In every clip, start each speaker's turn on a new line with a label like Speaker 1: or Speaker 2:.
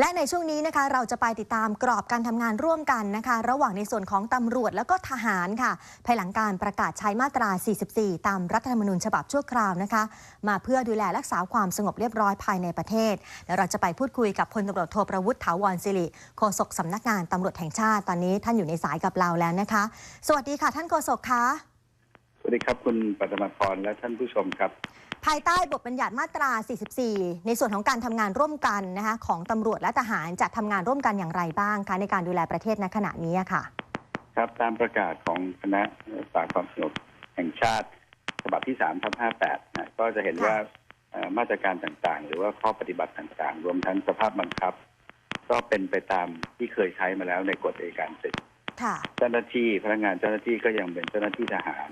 Speaker 1: และในช่วงนี้นะคะเราจะไปติดตามกรอบการทำงานร่วมกันนะคะ ระหว่างในส่วนของตำรวจแล้วก็ทหารค่ะ ภายหลังการประกาศใช้มาตรา 44 ตามรัฐธรรมนูญฉบับชั่วคราวนะคะ มาเพื่อดูแลรักษาความสงบเรียบร้อยภายในประเทศแล้วเราจะไปพูดคุยกับพลตำรวจโทประวุฒิถาวรศิริโฆษกสำนักงานตำรวจแห่งชาติตอนนี้ท่านอยู่ในสายกับเราแล้วนะคะ สวัสดีค่ะ ท่านโฆษกคะ
Speaker 2: สวัสดีครับคุณปัตมาพรและท่านผู้ชมครับ
Speaker 1: ภายใต้บทบัญญัติมาตรา 44 ในส่วนของการทำงานร่วมกันนะคะของตำรวจและทหารจะทำงานร่วมกันอย่างไรบ้างคะในการดูแลประเทศณขณะนี้อะค่ะ
Speaker 2: ครับตามประกาศของคณะรักษาความสงบแห่งชาติฉบับที่3ทับ58นะก็จะเห็นว่าเอ่อมาตรการต่างๆ หรือว่าข้อปฏิบัติต่างๆ รวมทั้งสภาพบังคับ ก็เป็นไปตามที่เคยใช้มาแล้วในกฎอัยการศึก
Speaker 1: ค่ะ
Speaker 2: เจ้าหน้าที่พนักงานเจ้าหน้าที่ก็ยังเป็นเจ้าหน้าที่ทหาร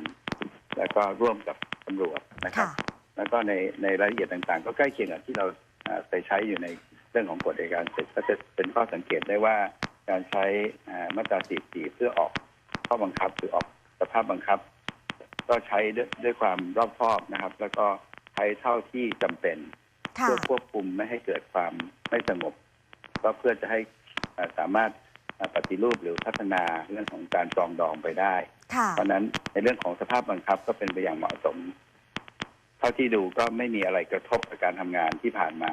Speaker 2: แล้วก็ร่วมกับตำรวจนะครับ
Speaker 1: ค่ะ
Speaker 2: แล้วก็ในในรายละเอียดต่างๆ ก็ใกล้เคียงกับที่เราเอ่อไปใช้อยู่ในเรื่องของกฎอัยการศึกก็จะเป็นข้อสังเกตได้ว่าการใช้เอ่อมาตรา44เพื่อออกข้อบังคับหรือออกสภาพบังคับ ก็ใช้ด้วยด้วยความรอบคอบนะครับ แล้วก็ใช้เท่าที่จำเป็น
Speaker 1: ค่ะ
Speaker 2: เพื่อควบคุมไม่ให้เกิดความไม่สงบ ก็เพื่อจะให้เอ่อสามารถเอ่อปฏิรูปหรือพัฒนาเรื่องของการปรองดองไปได้
Speaker 1: ค่ะ
Speaker 2: เพราะฉะนั้นในเรื่องของสภาพบังคับก็เป็นไปอย่างเหมาะสมเท่าที่ดูก็ไม่มีอะไรกระทบกับการทำงานที่ผ่านมา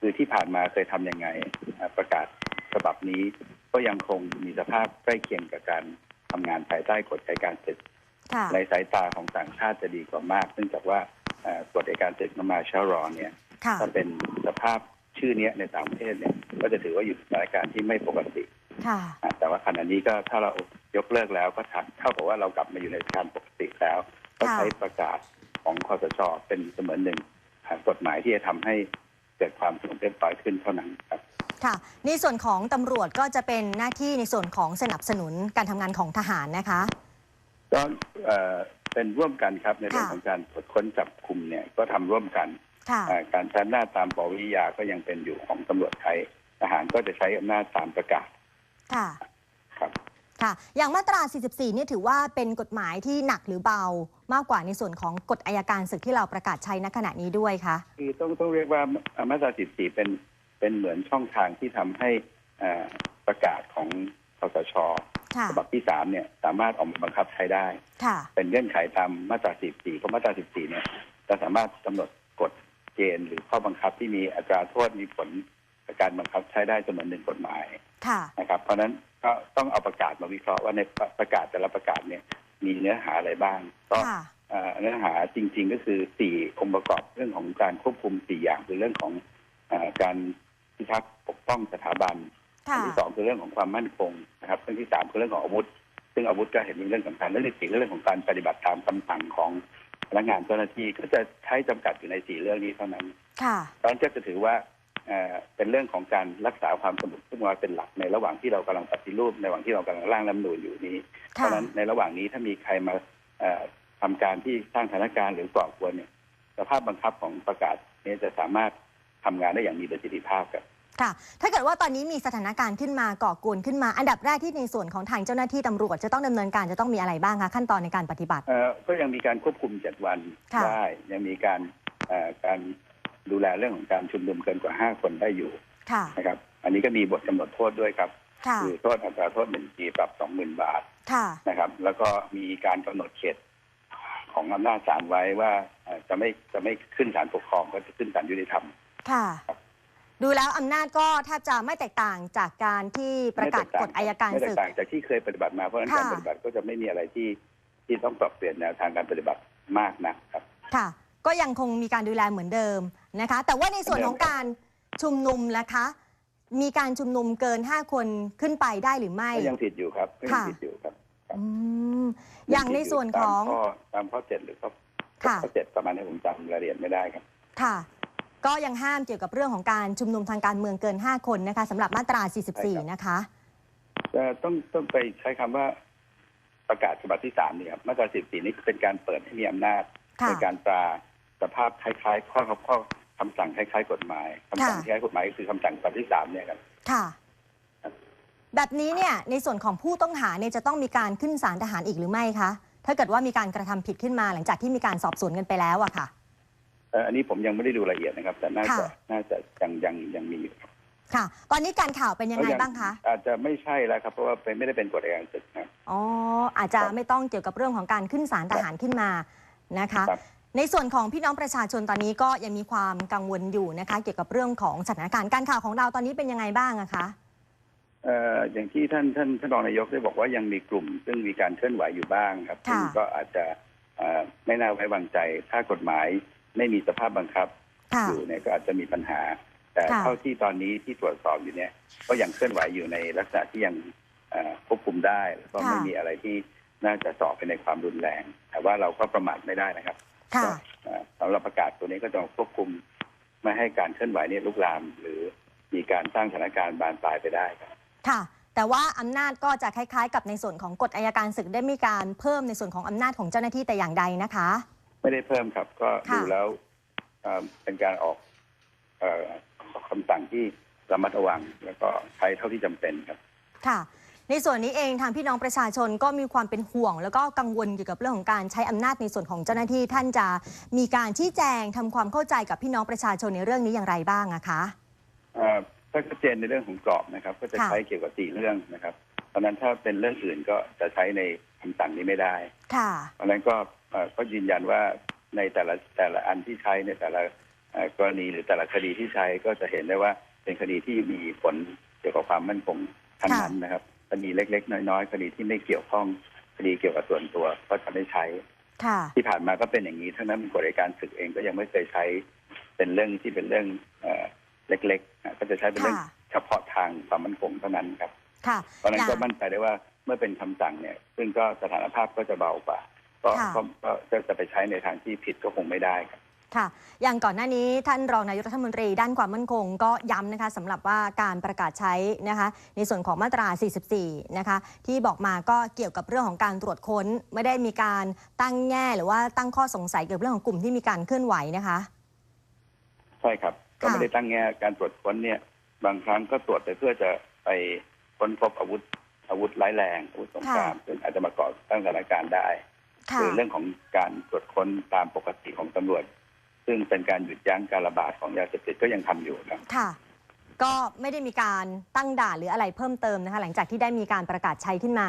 Speaker 2: คือที่ผ่านมาเคยทำยังไงเอ่อประกาศฉบับนี้ก็ยังคงมีสภาพใกล้เคียงกับการทำงานภายใต้กฎอัยการศึก
Speaker 1: ค่ะ
Speaker 2: ในสายตาของต่างชาติจะดีกว่ามาก เนื่องจากว่าเอ่อกฎอัยการศึกมาชารอเนี่ย
Speaker 1: ค่ะ
Speaker 2: ถ้าเป็นสภาพชื่อเนี้ยในต่างประเทศเนี่ยก็จะถือว่าอยู่ในสถานการณ์ที่ไม่ปกติ
Speaker 1: ค่ะ
Speaker 2: อะแต่ว่าขณะนี้ก็ถ้าเรายกเลิกแล้วก็ทัเท่ากับว่าเรากลับมาอยู่ในสถานการณ์ปกติแล้ว ก็
Speaker 1: ค่ะ
Speaker 2: ใช้ประกาศ ของคอสชเป็นเสมือนหนึ่งอะกฎหมายที่จะทำให้เกิดความสงบเรียบร้อยขึ้นเท่านั้นครับ
Speaker 1: ค่ะในส่วนของตำรวจก็จะเป็นหน้าที่ในส่วนของสนับสนุนการทำงานของทหารนะคะ
Speaker 2: ก็เอ่อเป็นร่วมกันครับในเรื่อง
Speaker 1: ค่ะ
Speaker 2: ของการตรวจค้นจับคุมเนี่ยก็ทำร่วมกัน
Speaker 1: ค่ะ
Speaker 2: อ่าการใช้อำนาจตามปวิทยาก็ยังเป็นอยู่ของตำรวจไทยทหารก็จะใช้อำนาจตามประกาศ
Speaker 1: ค่ะ
Speaker 2: ครับ
Speaker 1: ค่ะ อย่างมาตรา 44 เนี่ยถือว่าเป็นกฎหมายที่หนักหรือเบามากกว่าในส่วนของกฎอายการศึกที่เราประกาศใช้ณขณะนี้ด้วยคะ
Speaker 2: คือต้องต้องเรียกว่าอ่ามาตรา14เป็นเป็นเหมือนช่องทางที่ทำให้อ่าประกาศของคสช
Speaker 1: ค่ะ
Speaker 2: ฉบับที่3เนี่ยสามารถออกมาบังคับใช้ได้
Speaker 1: ค่ะ
Speaker 2: เป็นเงื่อนไขตามมาตรา 14เพราะมาตรา 14 เนี่ยจะสามารถกำหนดกฎเกณฑ์หรือข้อบังคับที่มีอัตราโทษมีผลต่อ การบังคับใช้ได้เสมือนหนึ่งกฎหมาย
Speaker 1: ค่ะ
Speaker 2: นะครับ เพราะฉะนั้นก็ต้องเอาประกาศมาวิเคราะห์ว่าในประกาศแต่ละประกาศเนี่ยมีเนื้อหาอะไรบ้าง ก็
Speaker 1: ค่ะ
Speaker 2: เอ่อเนื้อหาจริง ๆ ก็คือสี่องค์ประกอบเรื่องของการควบคุมสี่อย่างคือเรื่องของเออการพิทักษ์ปกป้องสถาบันอั
Speaker 1: ค่ะ
Speaker 2: ที่สองคือเรื่องของความมั่นคงนะครับเรื่องที่สามคือเรื่องของอาวุธ ซึ่งอาวุธก็เห็นเป็นเรื่องสำคัญเรื่องที่สี่คือเรื่องของการปฏิบัติตามคำสั่งของพนักงานเจ้าหน้าที่ก็จะใช้จำกัดอยู่ในสี่เรื่องนี้เท่านั้น
Speaker 1: ค่ะ
Speaker 2: เพราะฉะนั้นก็จะถือว่า เอ่อเป็นเรื่องของการรักษาความสงบซึ่งว่าเป็นหลักในระหว่างที่เรากำลังปฏิรูปในระหว่างที่เรากำลังร่างรัฐธรรมนูญอยู่นี้ เพ
Speaker 1: ค่ะ
Speaker 2: ราะฉะนั้นในระหว่างนี้ถ้ามีใครมาเอ่อทำการที่สร้างสถานการณ์หรือก่อกวนเนี่ยสภาพบังคับของประกาศนี้จะสามารถทำงานได้อย่างมีประสิทธิภาพครับ
Speaker 1: ค่ะ ถ้าเกิดว่าตอนนี้มีสถานการณ์ขึ้นมาก่อกวนขึ้นมา อันดับแรกที่ในส่วนของทางเจ้าหน้าที่ตำรวจจะต้องดำเนินการจะต้องมีอะไรบ้างคะขั้นตอนในการปฏิบัติ
Speaker 2: เอ่อก็ยังมีการควบคุมเจ็ดวัน
Speaker 1: ค่ะ
Speaker 2: ได้ยังมีการเอ่อการ ดูแลเรื่องของการชุมนุมเกินกว่าห้าคนได้อยู่
Speaker 1: ค่ะ
Speaker 2: นะครับ อันนี้ก็มีบทกำหนดโทษด้วยครับ
Speaker 1: ค่ะ
Speaker 2: คือโทษอัตราโทษหนึ่งปีปรับสองหมื่นบาท
Speaker 1: ค่ะ
Speaker 2: นะครับ แล้วก็มีการกำหนดเขตของอำนาจศาลไว้ว่าเอ่อจะไม่จะไม่ขึ้นศาลปกครองก็จะขึ้นศาลยุติธรรม
Speaker 1: ค่ะ ดูแล้วอำนาจก็แทบจะไม่แตกต่างจากการที่ประกาศกฎอายการ
Speaker 2: ไม่แต
Speaker 1: ศึ
Speaker 2: ก
Speaker 1: ก
Speaker 2: ต่างจากที่เคยปฏิบัติมาเพราะฉะนั้น
Speaker 1: ค่ะ
Speaker 2: การปฏิบัติก็จะไม่มีอะไรที่ที่ต้องปรับเปลี่ยนแนวทางการปฏิบัติมากนะครับ
Speaker 1: ค่ะ ก็ยังคงมีการดูแลเหมือนเดิมนะคะ แต่ว่าในส่วนของการชุมนุมนะคะ มีการชุมนุมเกิน 5 คนขึ้นไปได้หรือไม่
Speaker 2: ก็ยังผิดอยู่ครับก็ยัง
Speaker 1: ค่ะ
Speaker 2: ผิดอยู่ครับ
Speaker 1: อืมอย่างในส่วนของ
Speaker 2: ตามข้อตามข้อเจ็ดหรือข้อ
Speaker 1: ค่ะ
Speaker 2: ข้อเจ็ดประมาณนี้ผมจำรายละเอียดไม่ได้ครับ
Speaker 1: ค่ะ ก็ยังห้ามเกี่ยวกับเรื่องของการชุมนุมทางการเมืองเกิน 5 คนนะคะสำหรับมาตรา 44 นะคะ
Speaker 2: จะต้องต้องไปใช้คำว่าประกาศฉบับที่สามนี่ครับมาตราสิบสี่นี้เป็นการเปิดให้มีอำนาจ
Speaker 1: ค่ะ
Speaker 2: ในการตรา สภาพคล้ายๆ ข้อข้อคำสั่งคล้ายๆ กฎหมายคำสั่ง
Speaker 1: ค่ะ
Speaker 2: คล้ายๆกฎหมายก็คือคำสั่งฉบับที่สามเนี่ยครับ
Speaker 1: ค่ะ แบบนี้เนี่ยในส่วนของผู้ต้องหาเนี่ยจะต้องมีการขึ้นศาลทหารอีกหรือไม่คะถ้าเกิดว่ามีการกระทำผิดขึ้นมาหลังจากที่มีการสอบสวนกันไปแล้วอะค่ะ
Speaker 2: เอ่ออันนี้ผมยังไม่ได้ดูรายละเอียดนะครับ แต่น่าจะ
Speaker 1: ค่ะ
Speaker 2: น่าจะยังยังยังมีอยู่ครับ
Speaker 1: ค่ะ ตอนนี้การข่าวเป็นยังไงบ้างคะ
Speaker 2: อาจจะไม่ใช่แล้วครับ เพราะว่าเป็นไม่ได้เป็นกฎอัยการศึกครับ
Speaker 1: อ๋ออาจจะ
Speaker 2: ครับ
Speaker 1: ไม่ต้องเกี่ยวกับเรื่องของการขึ้นศาลทหารขึ้นมานะคะ
Speaker 2: ครับ
Speaker 1: ในส่วนของพี่น้องประชาชนตอนนี้ก็ยังมีความกังวลอยู่นะคะ เกี่ยวกับเรื่องของสถานการณ์การข่าวของเราตอนนี้เป็นยังไงบ้างอะคะ
Speaker 2: เอ่ออย่างที่ท่านท่านท่านรองนายกได้บอกว่ายังมีกลุ่ม ซึ่งมีการเคลื่อนไหวอยู่บ้างครับ
Speaker 1: ค่ะ
Speaker 2: ซึ่งก็อาจจะเอ่อไม่น่าไว้วางใจ ถ้ากฎหมายไม่มีสภาพบังคับ
Speaker 1: ค่ะ
Speaker 2: อยู่เนี่ยก็อาจจะมีปัญหา แต่
Speaker 1: ค่ะ
Speaker 2: เท่าที่ตอนนี้ที่ตรวจสอบอยู่เนี่ย ก็ยังเคลื่อนไหวอยู่ในลักษณะที่ยังเอ่อควบคุมได้แล้วก็ไม่มีอะไรที่น่าจะสอบไปในความรุนแรง แต่ว่าเราก็ประมาทไม่ได้นะครับ
Speaker 1: ค่ะ
Speaker 2: ก็เอ่อ สำหรับประกาศตัวนี้ก็จะควบคุมไม่ให้การเคลื่อนไหวเนี่ยลุกลาม หรือมีการสร้างสถานการณ์บานปลายไปได้ครับ
Speaker 1: ค่ะ แต่ว่าอำนาจก็จะคล้ายๆ กับในส่วนของกฎอายการศึกได้มีการเพิ่มในส่วนของอำนาจของเจ้าหน้าที่แต่อย่างใดนะคะ
Speaker 2: ไม่ได้เพิ่มครับ ก็
Speaker 1: ค่ะ
Speaker 2: ดูแล้วเอ่อเป็นการออกเอ่อคำสั่งที่ระมัดระวัง แล้วก็ใช้เท่าที่จำเป็นครับ
Speaker 1: ค่ะ ในส่วนนี้เองทางพี่น้องประชาชนก็มีความเป็นห่วง แล้วก็กังวลเกี่ยวกับเรื่องของการใช้อำนาจในส่วนของเจ้าหน้าที่ท่านจะมีการชี้แจงทำความเข้าใจกับพี่น้องประชาชนในเรื่องนี้อย่างไรบ้างอะคะ
Speaker 2: เอ่อถ้าชัดเจนในเรื่องของกรอบนะครับ ก็จะ
Speaker 1: ค่ะ
Speaker 2: ใช้เกี่ยวกับสี่เรื่องนะครับเพราะฉะนั้นถ้าเป็นเรื่องอื่นก็จะใช้ในคำสั่งนี้ไม่ได้
Speaker 1: ค่ะ
Speaker 2: เพราะฉะนั้นก็เอ่อก็ยืนยันว่าในแต่ละแต่ละอันที่ใช้ในแต่ละเอ่อกรณีหรือแต่ละคดีที่ใช้ก็จะเห็นได้ว่าเป็นคดีที่มีผลเกี่ยวกับความมั่นคงทั้งนั้นนะครับ คดีเล็ก ๆ น้อยๆคดีที่ไม่เกี่ยวข้องคดีเกี่ยวกับส่วนตัวก็จะไม่ใช้
Speaker 1: ค่ะ
Speaker 2: ที่ผ่านมาก็เป็นอย่างนี้ทั้งนั้นกฎอัยการศึกเองก็ยังไม่เคยใช้เป็นเรื่องที่เป็นเรื่องเอ่อเล็กๆอะก็จะใช้เป็นเรื่อง
Speaker 1: ค่ะ
Speaker 2: เฉพาะทางความมั่นคงเท่านั้นครับ
Speaker 1: ค่ะ
Speaker 2: เพราะฉะนั้นก็
Speaker 1: อย่าง
Speaker 2: มั่นใจได้ว่าเมื่อเป็นคำสั่งเนี่ย ซึ่งก็สถานภาพก็จะเบากว่าก็
Speaker 1: ค่ะ
Speaker 2: ก็ก็ก็จะไปใช้ในทางที่ผิดก็คงไม่ได้ครับ
Speaker 1: ค่ะ อย่างก่อนหน้านี้ท่านรองนายกรัฐมนตรีด้านความมั่นคงก็ย้ำนะคะสำหรับว่าการประกาศใช้นะคะในส่วนของมาตรา 44 นะคะที่บอกมาก็เกี่ยวกับเรื่องของการตรวจค้น ไม่ได้มีการตั้งแง่หรือว่าตั้งข้อสงสัยเกี่ยวกับเรื่องของกลุ่มที่มีการเคลื่อนไหวนะคะ
Speaker 2: ใช่ครับ ก็
Speaker 1: ค่ะ
Speaker 2: ไม่ได้ตั้งแง่การตรวจค้นเนี่ยบางครั้งก็ตรวจไปเพื่อจะไปค้นพบอาวุธอาวุธร้ายแรงอาวุธสงครามซึ่งอาจจะมาก่อตั้งสถานการณ์ได้
Speaker 1: ค่ะ
Speaker 2: หรือเรื่องของการตรวจค้นตามปกติของตำรวจ ซึ่งเป็นการหยุดยั้งการระบาดของยาเสพติดก็ยังทำอยู่ครับ
Speaker 1: ค่ะ ก็ไม่ได้มีการตั้งด่านหรืออะไรเพิ่มเติมนะคะ หลังจากที่ได้มีการประกาศใช้ขึ้นมา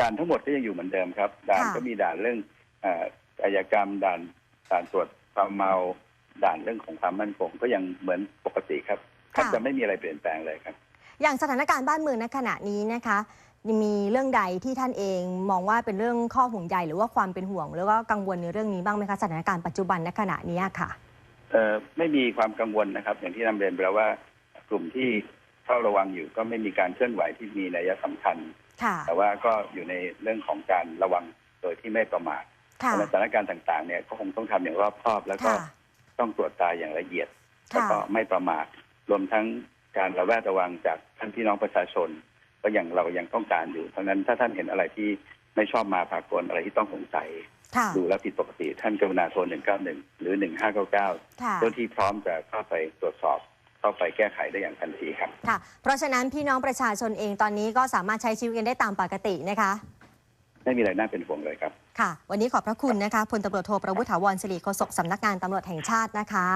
Speaker 2: ด่านทั้งหมดก็ยังอยู่เหมือนเดิมครับด่าน
Speaker 1: ค่ะ
Speaker 2: ก็มีด่านเรื่องเอ่ออายกรรมด่านด่านตรวจความเมาด่านเรื่องของความมั่นคงก็ยังเหมือนปกติครับแทบจะไม่มีอะไรเปลี่ยนแปลงเลยครับ
Speaker 1: อย่างสถานการณ์บ้านเมืองณขณะนี้นะคะ มีเรื่องใดที่ท่านเองมองว่าเป็นเรื่องข้อห่วงใยหรือว่าความเป็นห่วง แล้วก็กังวลในเรื่องนี้บ้างไหมคะสถานการณ์ปัจจุบันณขณะนี้ค่ะ
Speaker 2: เอ่อไม่มีความกังวลนะครับ อย่างที่นำเรียนไปแล้วว่ากลุ่มที่เฝ้าระวังอยู่ก็ไม่มีการเคลื่อนไหวที่มีนัยสำคัญ
Speaker 1: ค่ะ
Speaker 2: แต่ว่าก็อยู่ในเรื่องของการระวังโดยที่ไม่ประมาท
Speaker 1: ค่ะ
Speaker 2: ในสถานการณ์ต่างๆเนี่ยก็คงต้องทำอย่างรอบคอบ แล้วก็
Speaker 1: ค่ะ
Speaker 2: ต้องตรวจตาอย่างละเอียดแล้ว
Speaker 1: ค่ะ
Speaker 2: ก็ไม่ประมาทรวมทั้งการระแวดระวังจากท่านพี่น้องประชาชน ก็ยังเรายังต้องการอยู่เพราะฉะนั้นถ้าท่านเห็นอะไรที่ไม่ชอบมาพากลอะไรที่ต้องสงสัย
Speaker 1: ค่ะ
Speaker 2: ดูแล้วผิดปกติท่านกรุณาโทร191 หรือ 1599
Speaker 1: ค่ะ
Speaker 2: เจ้าที่พร้อมจะเข้าไปตรวจสอบเข้าไปแก้ไขได้อย่างทันทีครับ
Speaker 1: ค่ะ เพราะฉะนั้นพี่น้องประชาชนเองตอนนี้ก็สามารถใช้ชีวิตกันได้ตามปกตินะคะ
Speaker 2: ไม่มีอะไรน่าเป็นห่วงเลยครับ
Speaker 1: ค่ะ วันนี้ขอบพระคุณนะคะพลตำรวจโทประวุฒิถาวรศิริโฆษกสำนักงานตำรวจแห่งชาตินะคะ